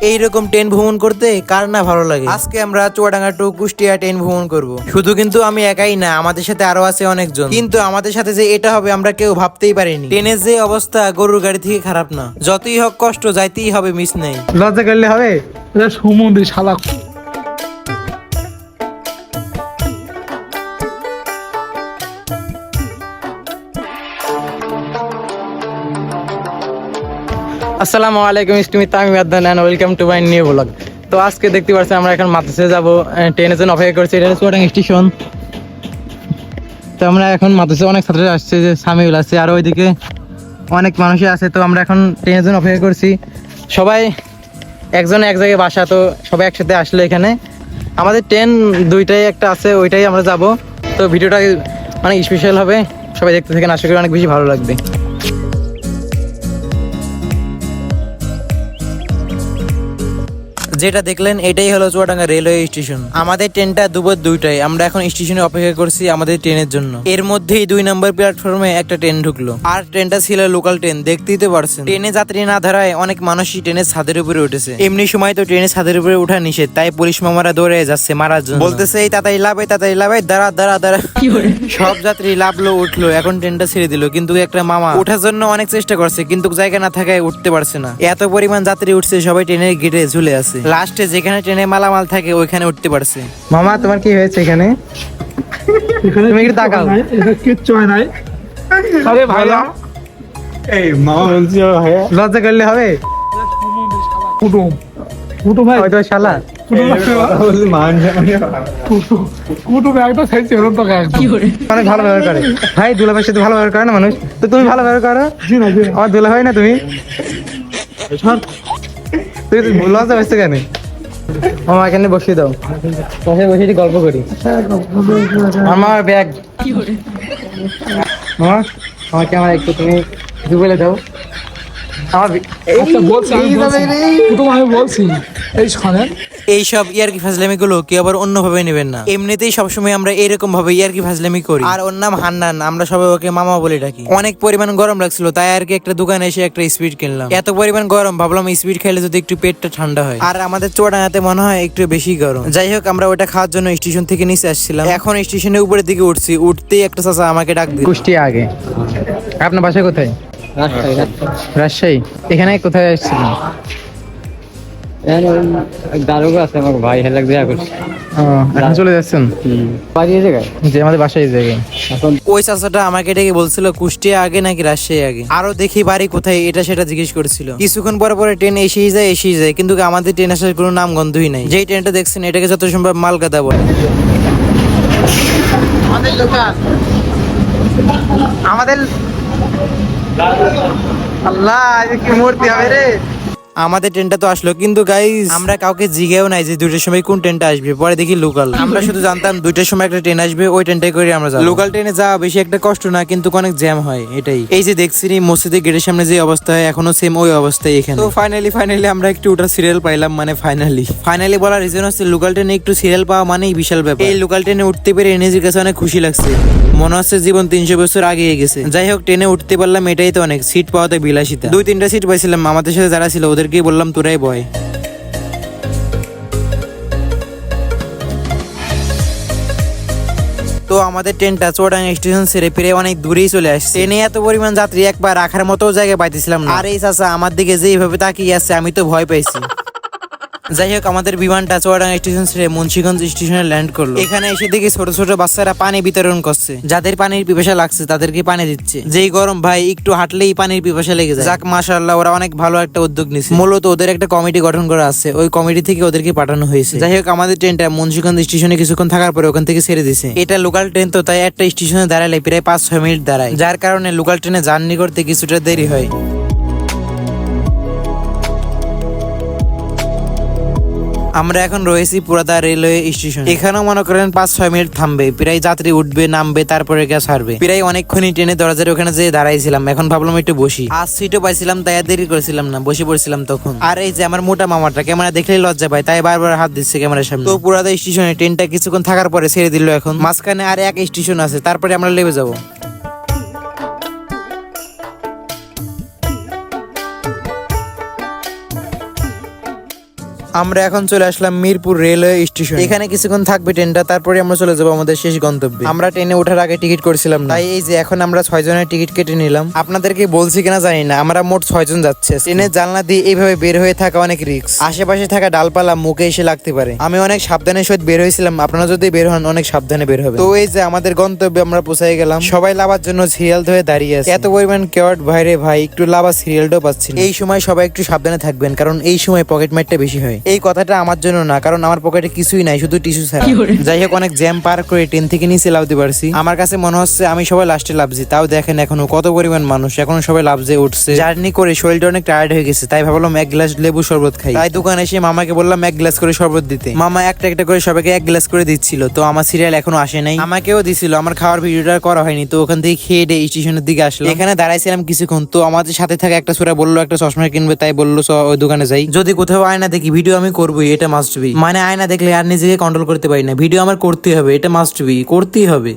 এইরকম ট্রেন ভ্রমণ করতে কার না ভালো লাগে? আজকে আমরা চুয়াডাঙ্গা টু কুষ্টিয়া ট্রেন ভ্রমণ করব। শুধু কিন্তু আমি একাই না, আমাদের সাথে আরও আছে অনেকজন। কিন্তু আমাদের সাথে যে এটা হবে আমরা কেউ ভাবতেই পারিনি। ট্রেনের যে অবস্থা গরুর গাড়ি থেকে খারাপ না। যতই হোক কষ্ট, যাইতেই হবে, মিস নেই। লজ্জা করলে হবে? সমুদ্রে শালা। আসসালামু আলাইকুম ইস্টুমি Tamim Adan and welcome to my new vlog তো আজকে দেখতে পাচ্ছেন আমরা এখন মাদ্রাসে যাব ট্রেনের জন্য অপেক্ষা করছি, এটা চুয়াডাঙ্গা স্টেশন তো আমরা এখন মাদ্রাসে অনেক ছাত্র আসছে, যে সামিউল আছে, আর ওইদিকে অনেক মানুষই আছে, তো আমরা এখন ট্রেনের জন্য অপেক্ষা করছি। সবাই একজন এক জায়গায় বাসা, তো সবাই একসাথে আসলে এখানে। আমাদের ট্রেন দুইটাই একটা আছে, ওইটাই আমরা যাব। তো ভিডিওটা অনেক স্পেশাল হবে, সবাই দেখতে থাকেন, আশা করি অনেক বেশি ভালো লাগবে। যেটা দেখলেন এটাই হলো চুয়াডাঙ্গা রেলওয়ে স্টেশন। আমাদের ট্রেনটা দুপুর দুইটায় আমরা এখন স্টেশনে অপেক্ষা করছি আমাদের ট্রেনের জন্য। এর মধ্যেই দুই নম্বর প্ল্যাটফর্মে একটা ট্রেন ঢুকলো। আর ট্রেনটা ছিল লোকাল ট্রেন দেখতেই তো পারছেন। ট্রেনে যাত্রী না ধরায় অনেক মানুষই ট্রেনের ছাদের উপরে উঠেছে। এমনি সময় তো ট্রেনের ছাদের উপরে ওঠা নিষেধ তাই পুলিশ মামারা দৌড়ে যাচ্ছে মারার জন্য। বলতেছে এই তাড়াতাড়ি লাভ তাড়াতাড়ি লাভ দাঁড়া দাঁড়া দাঁড়া। সব যাত্রী লাভলো উঠল এখন ট্রেনটা ছেড়ে দিল। কিন্তু একটা মামা ওঠার জন্য অনেক চেষ্টা করছে কিন্তু জায়গা না থাকায় উঠতে পারছে না। এত পরিমাণ যাত্রী উঠছে সবাই ট্রেনের গেটে ঝুলে আছে। লাস্টে যেখানে ট্রেনে মালামাল থাকে ওইখানে উঠতে পারছে। মামা তোমার কি হয়েছে এখানে? তুমি একটু তাকাও। কিচ্ছু হয় নাই। আরে ভাইয়া। এই মামা বলছি ভাইয়া। লজ্জা করলে হবে? কুটুম। কুটুম ভাই। শালা। মান এরকম তো গায়ে অনেক ভালো ব্যবহার করে। ভাই দুলাভাইয়ের সাথে ভালো ব্যবহার করে না মানুষ? তো তুমি ভালো ব্যবহার করো। আমার দুলা হয় না। তুমি? তুই তো লজ্জা হয়েছে কেন? মামা এখানে বসিয়ে দাও। পাশে বসে গল্প করি। আমার ব্যাগ। মামা আমাকে আমার একটু তুমি দুবেলা দাও। এইসব ইয়ারকি ফাজলামি গুলো কি আবার অন্যভাবে নেবেন না। এমনিতেই সবসময় আমরা এরকম ভাবে ইয়ারকি ফাজলামি করি। আর ওর নাম হান্নান আমরা সবাই ওকে মামা বলে ডাকি। অনেক পরিমাণ গরম লাগছিল তাই আর কি একটা দোকানে এসে একটা স্পিড কিনলাম। এত পরিমাণ গরম ভাবলাম স্পিড খেলে যদি একটু পেটটা ঠান্ডা হয়। আর আমাদের চোড়াঙাতে মনে হয় একটু বেশি গরম। যাই হোক আমরা ওটা খাওয়ার জন্য স্টেশন থেকে নিচে আসছিলাম। এখন স্টেশনের উপরের দিকে উঠছি উঠতেই একটা চাচা আমাকে ডাক দিল। কুষ্টিয়া আগে। আপনার বাসা কোথায়? রাজশাহী এখানে কোথায় আসছিলেন? দারোগা আছে আমার ভাই হেলাক দেয়া করছে। এখন চলে যাচ্ছেন? বাড়ি জায়গায়? যে আমাদের বাসায় জায়গায়। এখন ওই চাচাটা আমাকে ডেকে বলছিল কুষ্টিয়া আগে নাকি রাজশাহী আগে? আরও দেখি বাড়ি কোথায় এটা সেটা জিজ্ঞেস করেছিল। কিছুক্ষণ পরে পরে ট্রেন এসেই যায় এসেই যায় কিন্তু আমাদের ট্রেন আসার কোনো নাম গন্ধই নাই। যেই ট্রেনটা দেখছেন এটাকে যত সম্ভব মালগাদা বলে। আমাদের আল্লাহ কি মূর্তি হবে রে। আমাদের ট্রেনটা তো আসলো কিন্তু গাইজ আমরা কাউকে জিগেও নাই যে দুইটার সময় কোন ট্রেনটা আসবে। পরে দেখি লোকাল আমরা শুধু জানতাম দুইটার সময় একটা ট্রেন আসবে ওই ট্রেনটাই করে আমরা যাব। লোকাল ট্রেনে যাওয়া বেশি একটা কষ্ট না কিন্তু অনেক জ্যাম হয় এটাই। এই যে দেখছি মসজিদের গেটের সামনে যে অবস্থা হয় এখনও সেম ওই অবস্থায় এখানে। তো ফাইনালি ফাইনালি আমরা একটু ওটার সিরিয়াল পাইলাম মানে ফাইনালি ফাইনালি বলার রিজন হচ্ছে লোকাল ট্রেনে একটু সিরিয়াল পাওয়া মানেই বিশাল ব্যাপার। এই লোকাল ট্রেনে উঠতে পেরে নিজের কাছে অনেক খুশি লাগছে। মনে হচ্ছে জীবন তিনশো বছর আগে গেছে। যাই হোক, ট্রেনে উঠতে পারলাম, এটাই তো অনেক। সিট পাওয়াতে বিলাসিতা। দুই, তিনটা সিট পাইছিলাম, আমাদের সাথে যারা ছিল, ওদেরকেই বললাম, তোরাই বয়। তো আমাদের ট্রেনটা চুয়াডাঙ্গা স্টেশন ছেড়ে ফিরে অনেক দূরেই চলে আসছে। ট্রেনে এত পরিমাণ যাত্রী একবার রাখার মতো জায়গায় পাইতেছিলাম আর এই চাচা, আমার দিকে যেভাবে তাকিয়ে আছে, আমি তো ভয় পাইছি। যাই হোক, আমাদের বিমানটা চুয়াডাঙ্গা স্টেশন ছেড়ে মুন্সিগঞ্জ স্টেশনে ল্যান্ড করল। এখানে এসে দেখি ছোট ছোট বাচ্চারা পানি বিতরণ করছে। যাদের পানির পিপাসা লাগছে, তাদেরকে পানি দিচ্ছে। যেই গরম, ভাই, একটু হাঁটলেই পানির পিপাসা লেগে যায়। যাক, মাশাআল্লাহ, ওরা অনেক ভালো একটা উদ্যোগ নিছে। মূলত ওদের একটা কমিটি গঠন করা আছে। ওই কমিটি থেকে ওদেরকে পাঠানো হয়েছে। যাই হোক, আমাদের ট্রেনটা মুন্সিগঞ্জ স্টেশনে কিছুক্ষণ থাকার পরে ওখান থেকে ছেড়ে দিছে। এটা লোকাল ট্রেন তো, তাই একটা স্টেশনে দাঁড়ালে প্রায় পাঁচ ছয় মিনিট দাঁড়ায়। যার কারণে লোকাল ট্রেনে জার্নি করতে কিছুটা দেরি হয়। আমরা এখন রয়েছি পুরাদা রেলওয়ে স্টেশন। এখানেও মনে করেন পাঁচ, ছয় মিনিট থামবে। প্রায় যাত্রী উঠবে, নামবে, তারপরে গ্যাস ছাড়বে। প্রায় অনেকক্ষণই ট্রেনে দরজার ওখানে যে দাঁড়াইছিলাম। এখন ভাবলাম একটু বসি। আজ সিটও পাইছিলাম, তাই দেরি করেছিলাম না। বসে পড়ছিলাম তখন। আর এই যে আমার মোটা মামাটা, ক্যামেরা দেখলেই লজ্জা পায়, তাই বারবার হাত দিচ্ছে ক্যামেরার সামনে। তো পুরাদা স্টেশনে ট্রেনটা কিছুক্ষণ থাকার পরে ছেড়ে দিল এখন। মাঝখানে আর এক স্টেশন আছে, তারপরে আমরা লেবে যাব। আমরা এখন চলে আসলাম মিরপুর রেলওয়ে স্টেশন। এখানে কিছুক্ষণ থাকবে ট্রেনটা তারপরে আমরা চলে যাব আমাদের শেষ গন্তব্যে। আমরা ট্রেনে ওঠার আগে টিকিট করছিলাম তাই এই যে এখন আমরা ছয় জনের টিকিট কেটে নিলাম। আপনাদেরকে বলছি কিনা জানি না আমরা মোট ছয় জন যাচ্ছে। ট্রেনের জানলা দিয়ে এইভাবে বের হয়ে থাকা অনেক রিস্ক। আশেপাশে থাকা ডালপালা মুখে এসে লাগতে পারে। আমি অনেক সাবধানের সহিত বের হয়েছিলাম আপনারা যদি বের হন অনেক সাবধানে বের হবে তো এই যে আমাদের গন্তব্যে আমরা পৌঁছাই গেলাম। সবাই লাভার জন্য সিরিয়াল ধরে দাঁড়িয়ে আছে। এত পরিমাণ কেওয়ার্ড ভাইরে ভাই একটু লাভা সিরিয়ালটাও পাচ্ছি। এই সময় সবাই একটু সাবধানে থাকবেন কারণ এই সময় পকেট মারটা বেশি হয়। এই কথাটা আমার জন্য না কারণ আমার পকেটে কিছুই নাই শুধু টিস্যু ছাড়া যাই হোক অনেক জ্যাম পার করে ট্রেন থেকে নিচে লাভতে পারছি আমার কাছে মনে হচ্ছে আমি সবাই লাস্টে লাভছি তাও দেখেন এখনও কত পরিমাণ মানুষ এখনও সবাই লাভজে উঠছে। জার্নি করে শরীরটা অনেক টায়ার্ড হয়ে গেছে তাই ভাবলাম এক গ্লাস লেবু শরবত খাই। তাই দোকানে এসে মামাকে বললাম এক গ্লাস করে শরবত দিতে। মামা একটা একটা করে সবাইকে এক গ্লাস করে দিচ্ছিল তো আমার সিরিয়াল এখনও আসে নাই। আমাকেও দিছিল আমার খাওয়ার ভিডিওটা করা হয়নি তো ওখান থেকে খেয়ে দিয়ে স্টেশনের দিকে আসলো এখানে দাঁড়াইছিলাম কিছুক্ষণ তো আমাদের সাথে থাকা একটা সুরা বলল একটা চশমা কিনবে তাই বলল "চ, ওই দোকানে যাই। যদি কোথাও আয়না দেখি ভিডিও আমি করবোই, এটা মাস্ট বি মানে আয়না দেখলে আর নিজেকে কন্ট্রোল করতে পারি না। ভিডিও আমার করতেই হবে, এটা মাস্ট বি করতেই হবে।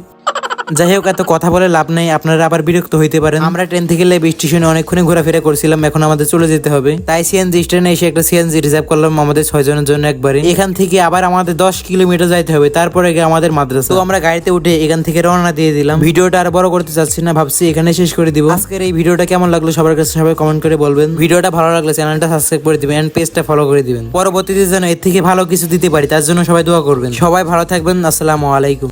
যাই হোক এত কথা বলে লাভ নেই আপনারা আবার বিরক্ত হইতে পারেন। আমরা ট্রেন থেকে লেব স্টেশনে অনেকক্ষণ ঘোরাফেরা করছিলাম এখন আমাদের চলে যেতে হবে। তাই সিএনজি স্টেশনে এসে একটা সিএনজি রিজার্ভ করলাম আমাদের ছয় জনের জন্য একবারে। এখান থেকে আবার আমাদের দশ কিলোমিটার যাইতে হবে তারপরে গিয়ে আমাদের মাদ্রাসা। তো আমরা গাড়িতে উঠে এখান থেকে রওনা দিয়ে দিলাম। ভিডিওটা আর বড় করতে চাচ্ছি না ভাবছি এখানে শেষ করে দিব। আজকের এই ভিডিওটা কেমন লাগল সবার কাছে সবাই কমেন্ট করে বলবেন। ভিডিওটা ভালো লাগলে চ্যানেলটা সাবস্ক্রাইব করে দিবেন এন্ড পেজটা ফলো করে দিবেন। পরবর্তীতে যেন এর থেকে ভালো কিছু দিতে পারি তার জন্য সবাই দোয়া করবেন। সবাই ভালো থাকবেন আসসালামু আলাইকুম।